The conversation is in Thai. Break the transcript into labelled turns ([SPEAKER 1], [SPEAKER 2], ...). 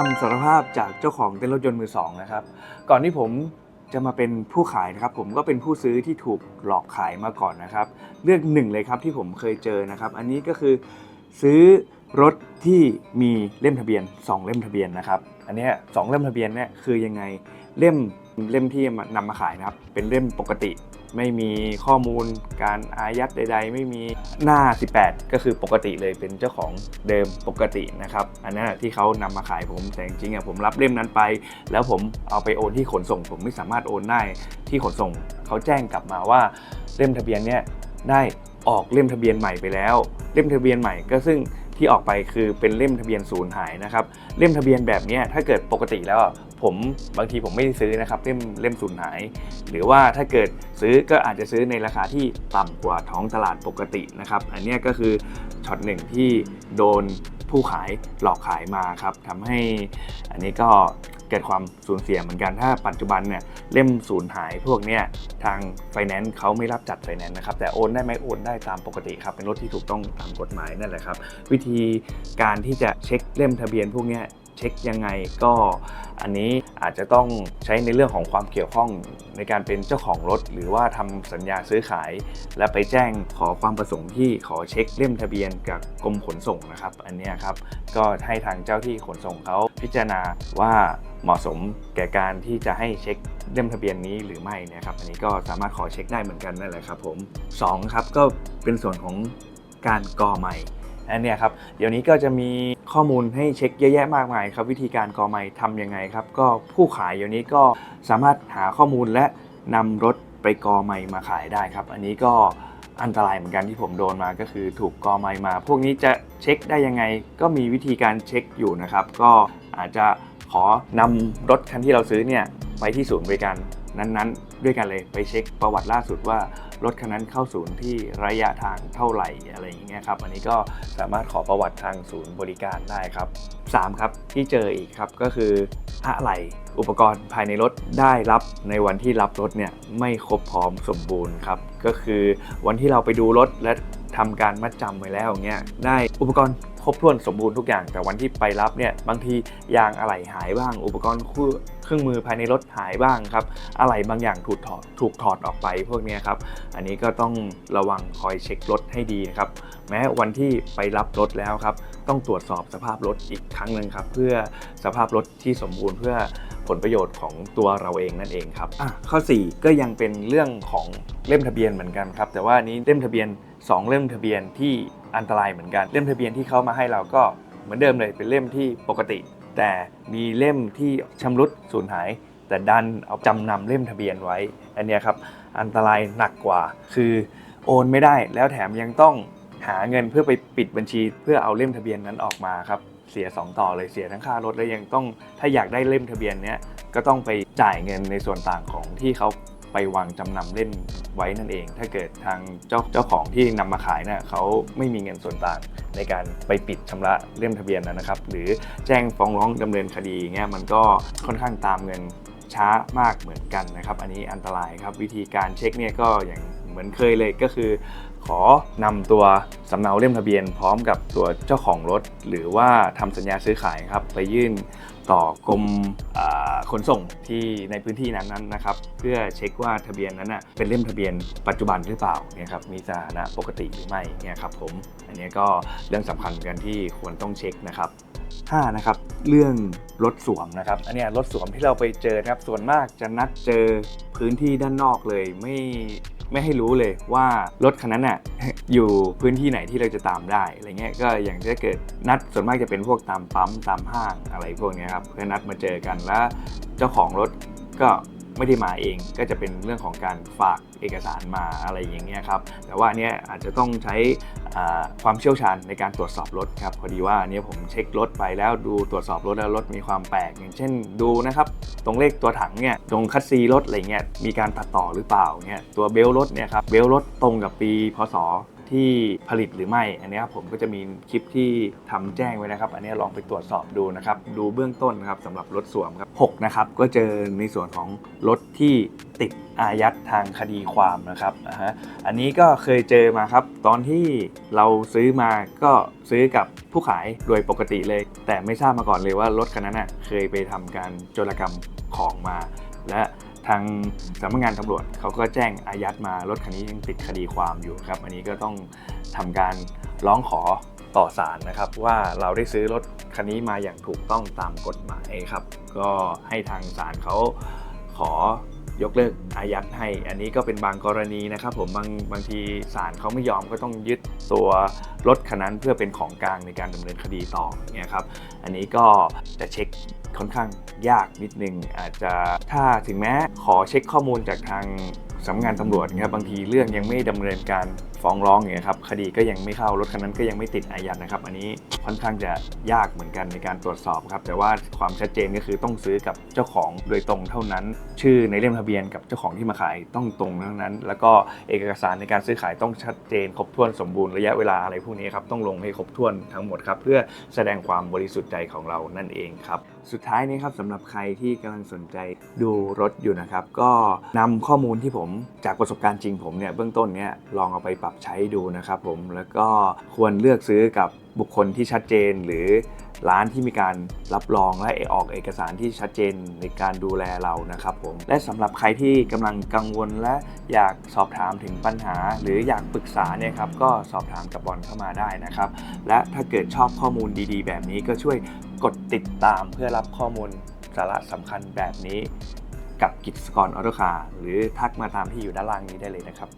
[SPEAKER 1] คำสารภาพจากเจ้าของเต้นรถยนต์มือสองนะครับ ก่อนที่ผมจะมาเป็นผู้ขายนะครับ ผมก็เป็นผู้ซื้อที่ถูกหลอกขายมาก่อนนะครับ เรื่องหนึ่งเลยครับที่ผมเคยเจอนะครับ อันนี้ก็คือซื้อรถที่มีเล่มทะเบียน 2 เล่มทะเบียนนะครับ อันนี้สองเล่มทะเบียนเนี่ยคือยังไงเล่มเล่มที่นำมาขายนะครับ เป็นเล่มปกติ ไม่มีข้อมูลการอายัดใด ๆ ไม่มี หน้า 18 ก็คือปกติเลยเป็นเจ้าของเดิมปกตินะครับ อันนั้นที่เขานำมาขายผมแต่จริงๆอะผมรับเล่มนั้นไป แล้วผมเอาไปโอนที่ขนส่ง ผมไม่สามารถโอนได้ที่ขนส่งเขาแจ้งกลับมาว่าเล่มทะเบียนเนี่ยได้ออกเล่มทะเบียนใหม่ไปแล้ว เล่มทะเบียนใหม่ก็ซึ่งที่ออกไปคือเป็นเล่มทะเบียนสูญหายนะครับ เล่มทะเบียนแบบเนี้ยถ้าเกิดปกติแล้ว ผมบางทีผมไม่ได้ซื้อนะครับเล่มเล่มสูญหาย หรือว่าถ้าเกิดซื้อก็อาจจะซื้อในราคาที่ต่ำกว่าท้องตลาดปกตินะครับ อันนี้ก็คือช็อตหนึ่งที่โดนผู้ขายหลอกขายมาครับทำให้อันนี้ก็เกิดความสูญเสียเหมือนกันถ้าปัจจุบันเนี่ยเล่มสูญหายพวกเนี้ยทางไฟแนนซ์เขาไม่รับจัดไฟแนนซ์นะครับแต่โอนได้ไหมโอนได้ตามปกติครับเป็นรถที่ถูกต้องตามกฎหมายนั่นแหละครับ วิธีการที่จะเช็คเล่มทะเบียนพวกเนี้ย เช็คยังไงก็อันนี้อาจจะต้องใช้ในเรื่องของความเกี่ยวข้องในการเป็นเจ้าของรถ หรือว่าทำสัญญาซื้อขาย และไปแจ้งขอความประสงค์ที่ขอเช็คเล่มทะเบียนกับกรมขนส่งนะครับ อันนี้ครับก็ให้ทางเจ้าที่ขนส่งเขาพิจารณาว่าเหมาะสมแก่การที่จะให้เช็คเล่มทะเบียนนี้หรือไม่นะครับ อันนี้ก็สามารถขอเช็คได้เหมือนกันนั่นแหละครับผมสองครับก็เป็นส่วนของการก่อใหม่ อันนี้ครับเดี๋ยวนี้ก็จะมีข้อมูลให้เช็คเยอะแยะมากมายครับ วิธีการกอไม้ทำยังไงครับ ก็ผู้ขายเดี๋ยวนี้ก็สามารถหาข้อมูลและนำรถไปกอไม้มาขายได้ครับ อันนี้ก็อันตรายเหมือนกันที่ผมโดนมาก็คือถูกกอไม้มา พวกนี้จะเช็คได้ยังไง ก็มีวิธีการเช็คอยู่นะครับ ก็อาจจะขอนำรถคันที่เราซื้อเนี่ยไปที่ศูนย์บริการนั้นๆ ด้วยกันเลยไปเช็คประวัติล่าสุดว่า รถคันนั้นเข้าศูนย์ที่ระยะทางเท่าไหร่อะไรอย่างเงี้ยครับอันนี้ก็สามารถขอประวัติทางศูนย์บริการได้ครับ 3 ครับที่เจออีกครับก็คืออะไหล่อุปกรณ์ภายในรถได้รับในวันที่รับรถเนี่ยไม่ครบพร้อมสมบูรณ์ครับก็คือวันที่เราไปดูรถและทำการมัดจำไว้แล้วอย่างเงี้ยได้อุปกรณ์ ครบถ้วนสมบูรณ์ทุกอย่าง แต่วันที่ไปรับเนี่ยบางทียางอะไหล่หายบ้าง อุปกรณ์คู่เครื่องมือภายในรถหายบ้างครับอะไหล่บางอย่างถูกถอดถูกถอดออกไปพวกนี้ครับอันนี้ก็ต้องระวังคอยเช็ครถให้ดีนะครับแม้วันที่ไปรับรถแล้วครับต้องตรวจสอบสภาพรถอีกครั้งหนึ่งครับเพื่อสภาพรถที่สมบูรณ์เพื่อผลประโยชน์ของตัวเราเองนั่นเองครับข้อ 4 ก็ยังเป็นเรื่องของเล่มทะเบียนเหมือนกันครับแต่ว่านนี้เล่มทะเบียน 2 เล่มทะเบียนที่ อันตรายเหมือนกัน เล่มทะเบียนที่เขามาให้เราก็เหมือนเดิมเลยเป็นเล่มที่ปกติ แต่มีเล่มที่ชำรุดสูญหาย แต่ดันเอาจำนำเล่มทะเบียนไว้ อันนี้ครับอันตรายหนักกว่า คือโอนไม่ได้ แล้วแถมยังต้องหาเงินเพื่อไปปิดบัญชี เพื่อเอาเล่มทะเบียนนั้นออกมาครับเสีย 2 ต่อเลยเสียทั้งค่ารถแล้วยังต้องถ้าอยากได้เล่มทะเบียนเนี้ยก็ต้องไปจ่ายเงินในส่วนต่างของที่เขาไปวางจำนำเล่น ไว้นั่นเอง ถ้าเกิดทางเจ้าเจ้าของที่นำมาขายเนี่ยเขาไม่มีเงินส่วนต่างในการไปปิดชำระเล่มทะเบียนนั้นนะครับ หรือแจ้งฟ้องร้องดำเนินคดีเงี้ยมันก็ค่อนข้างตามเงินช้ามากเหมือนกันนะครับ อันนี้อันตรายครับวิธีการเช็คเนี่ยก็อย่างเหมือนเคยเลยก็คือ ขอนำตัวสำเนาเล่มทะเบียน พร้อมกับตัวเจ้าของรถ หรือว่าทำสัญญาซื้อขายครับไปยื่นต่อกรมขนส่งที่ในพื้นที่นั้นๆนะครับ เพื่อเช็คว่าทะเบียนนั้นนะเป็นเล่มทะเบียนปัจจุบันหรือเปล่าเนี่ยครับมีสถานะปกติหรือไม่เนี่ยครับผมอันนี้ก็เรื่องสำคัญกันที่ควรต้องเช็คนะครับ5นะครับเรื่องรถสวมนะครับอันนี้รถสวมที่เราไปเจอครับส่วนมากจะนัดเจอพื้นที่ด้านนอกเลยไม่ ไม่ให้รู้เลยว่ารถคันนั้นน่ะอยู่พื้นที่ไหนที่เราจะตามได้อะไรเงี้ยก็อย่างถ้าเกิดนัดส่วนมากจะเป็นพวกตามปั๊มตามห้างอะไรพวกนี้ครับเพื่อนัดมาเจอกันแล้วเจ้าของรถก็ ไม่ได้มาเองก็จะเป็นเรื่องของการฝากเอกสารมาอะไรอย่างเงี้ยครับแต่ว่าเนี้ยอาจจะต้องใช้ความเชี่ยวชาญในการตรวจสอบรถครับพอดีว่าอันนี้ผมเช็ครถไปแล้วดูตรวจสอบรถแล้วรถมีความแปลก อย่างเช่นดูนะครับตรงเลขตัวถังเนี่ยตรงคัสซีรถอะไรเงี้ยมีการตัดต่อหรือเปล่าเนี่ยตัวเบลรถเนี่ยครับเบลรถตรงกับปีพศ ที่ผลิตหรือไม่ อันนี้ผมก็จะมีคลิปที่ทำแจ้งไว้นะครับ อันนี้ลองไปตรวจสอบดูนะครับ ดูเบื้องต้นนะครับสำหรับรถสวมครับ6นะครับก็เจอในส่วนของรถที่ติดอายัดทางคดีความนะครับอ่าฮะอันนี้ก็เคยเจอมาครับ ตอนที่เราซื้อมาก็ซื้อกับผู้ขายโดยปกติเลย แต่ไม่ทราบมาก่อนเลยว่ารถคันนั้นน่ะเคยไปทำการโจรกรรมของมา และ ทางสำนักงานตำรวจเขาก็แจ้งอายัดมารถคันนี้ยังติดคดีความอยู่ครับ อันนี้ก็ต้องทำการร้องขอต่อศาลนะครับ ว่าเราได้ซื้อรถคันนี้มาอย่างถูกต้องตามกฎหมายครับ ก็ให้ทางศาลเขาขอ ยกเลิกอายัดให้ อันนี้ก็เป็นบางกรณีนะครับผมบางบางทีศาลเขาไม่ยอมก็ต้องยึดตัวรถคันนั้นเพื่อเป็นของกลางในการดำเนินคดีต่อเนี่ยครับอันนี้ก็จะเช็คค่อนข้างยากนิดนึงอาจจะถ้าถึงแม้ขอเช็คข้อมูลจากทาง สำนักงานตำรวจนะครับบางทีเรื่องยังไม่ดำเนินการฟ้องร้องอย่างเงี้ยครับคดีก็ยังไม่เข้ารถคันนั้นก็ยังไม่ติดอายัดนะครับ อันนี้ค่อนข้างจะยากเหมือนกันในการตรวจสอบครับแต่ว่าความชัดเจนก็คือต้องซื้อกับเจ้าของโดยตรงเท่านั้น ชื่อในเล่มทะเบียนกับเจ้าของที่มาขายต้องตรงเท่านั้น แล้วก็เอกสารในการซื้อขายต้องชัดเจน ครบถ้วนสมบูรณ์ระยะเวลาอะไรพวกนี้ครับต้องลงให้ครบถ้วนทั้งหมดครับเพื่อแสดงความบริสุทธิ์ใจของเรานั่นเองครับ สุดท้ายนี้ครับสำหรับใครที่กำลังสนใจดูรถอยู่นะครับ ก็นำข้อมูลที่ผมจากประสบการณ์จริงผมเนี่ยเบื้องต้นเนี่ยลองเอาไปปรับใช้ดูนะครับผมแล้วก็ควรเลือกซื้อกับบุคคลที่ชัดเจนหรือร้านที่มีการรับรองและออกเอกสารที่ชัดเจนในการดูแลเรานะครับผมและสำหรับใครที่กำลังกังวลและอยากสอบถามถึงปัญหา หรืออยากปรึกษาเนี่ยครับก็สอบถามกับบอลเข้ามาได้นะครับ และถ้าเกิดชอบข้อมูลดีๆ แบบนี้ก็ช่วย กดติดตามเพื่อรับข้อมูลสาระสำคัญแบบนี้ กับกิจกรออโตคาร์หรือทักมาตามที่อยู่ด้านล่างนี้ได้เลยนะครับ